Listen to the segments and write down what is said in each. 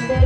baby.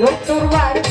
Look to the right.